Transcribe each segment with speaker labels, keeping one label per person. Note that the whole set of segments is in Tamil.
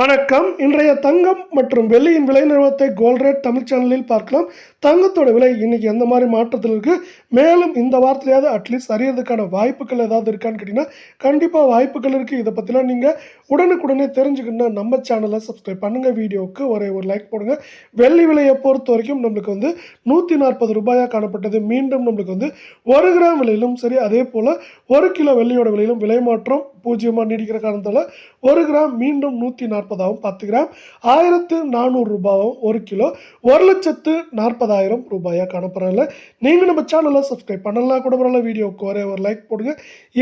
Speaker 1: வணக்கம். இன்றைய தங்கம் மற்றும் வெள்ளியின் விலை நிறுவனத்தை கோல்ட் ரேட் தமிழ் சேனலில் பார்க்கலாம். தங்கத்தோட விலை இன்னைக்கு எந்த மாதிரி மாற்றத்தில் இருக்கு? மேலும் இந்த வாரத்திலேயாவது அட்லீஸ்ட் அறியறதுக்கான வாய்ப்புகள் ஏதாவது இருக்கான்னு கேட்டிங்கன்னா கண்டிப்பாக வாய்ப்புகள் இருக்குது இதை பற்றிலாம் நீங்கள் உடனுக்குடனே தெரிஞ்சுக்கணும்னா நம்ம சேனலை சப்ஸ்கிரைப் பண்ணுங்கள் வீடியோவுக்கு ஒரே ஒரு லைக் போடுங்க. வெள்ளி விலையை பொறுத்த வரைக்கும் நம்மளுக்கு வந்து நூற்றி நாற்பது ரூபாயாக காணப்பட்டது. மீண்டும் நம்மளுக்கு வந்து ஒரு கிராம் விலையிலும் சரி அதே போல் ஒரு கிலோ வெள்ளியோட விலையிலும் விலை மாற்றம் பூஜ்ஜியமாக நீடிக்கிற காரணத்தால் ஒரு கிராம் மீண்டும் நூற்றி நாற்பதாகவும் பத்து கிராம் ஆயிரத்து நானூறு ரூபாவும் ஒரு கிலோ ஒரு லட்சத்து நாற்பதாயிரம் ரூபாயாக காணப்படுறதில்ல நீங்கள் நம்ம சேனலை சப்ஸ்கிரைப் பண்ணலாம் கூட பரவாயில்ல வீடியோவுக்கு ஒரே ஒரு லைக் போடுங்க.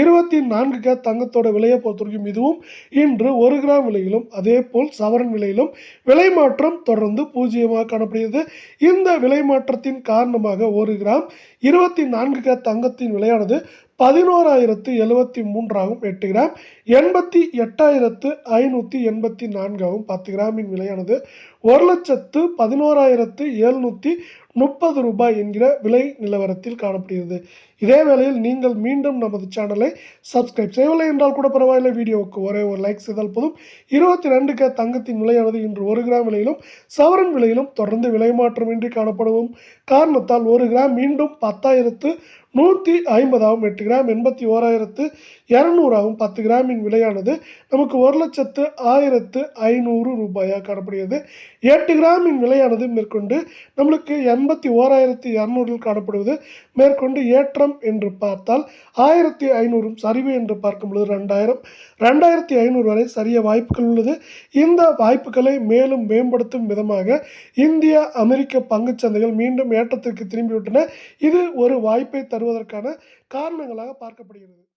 Speaker 1: இருபத்தி நான்கு கே தங்கத்தோட விலையை பொறுத்த வரைக்கும் இதுவும் இன்று ஒரு கிராம் விலையிலும் அதே போல் சவரன் விலையிலும் விலை மாற்றம் தொடர்ந்து பூஜ்ஜியமாக காணப்படுகிறது. இந்த விலை மாற்றத்தின் காரணமாக ஒரு கிராம் இருபத்தி நான்கு கே தங்கத்தின் விலையானது பதினோராயிரத்து எழுபத்தி மூன்றாகவும் எட்டு கிராம் எண்பத்தி எட்டாயிரத்து ஐநூற்றி எண்பத்தி நான்காகவும் பத்து கிராமின் விலையானது. ஒரு லட்சத்து பதினோராயிரத்து எழுநூற்றி முப்பது ரூபாய் என்கிற விலை நிலவரத்தில் காணப்படுகிறது. இதே வேளையில் நீங்கள் மீண்டும் நமது சேனலை சப்ஸ்கிரைப் செய்யவில்லை என்றால் கூட பரவாயில்லை. வீடியோவுக்கு ஒரே ஒரு லைக் செய்தால் போதும். இருபத்தி ரெண்டுக்கு தங்கத்தின் விலையானது இன்று ஒரு கிராம் விலையிலும் சவரன் விலையிலும் தொடர்ந்து விலை மாற்றமின்றி காணப்படவும். காரணத்தால் ஒரு கிராம் மீண்டும் பத்தாயிரத்து நூற்றி ஐம்பதாகவும் எட்டு கிராம் எண்பத்தி ஓராயிரத்து இரநூறாகவும் பத்து கிராமின் விலையானது நமக்கு ஒரு லட்சத்து ஆயிரத்து ஐநூறு ரூபாயாக காணப்படுகிறது. எட்டு கிராமின் விலையானது மேற்கொண்டு நம்மளுக்கு எண்பத்தி ஓராயிரத்தி இரநூறில் காணப்படுவது மேற்கொண்டு ஏற்றம் என்று பார்த்தால் ஆயிரத்தி ஐநூறும் சரிவு என்று பார்க்கும் பொழுது ரெண்டாயிரம். ரெண்டாயிரத்தி ஐநூறு வரை சரிய வாய்ப்புகள் உள்ளது. இந்த வாய்ப்புகளை மேலும் மேம்படுத்தும் விதமாக இந்திய அமெரிக்க பங்குச் சந்தைகள் மீண்டும் ஏற்றத்திற்கு திரும்பிவிட்டன. இது ஒரு வாய்ப்பை தருவதற்கான காரணங்களாக பார்க்கப்படுகிறது.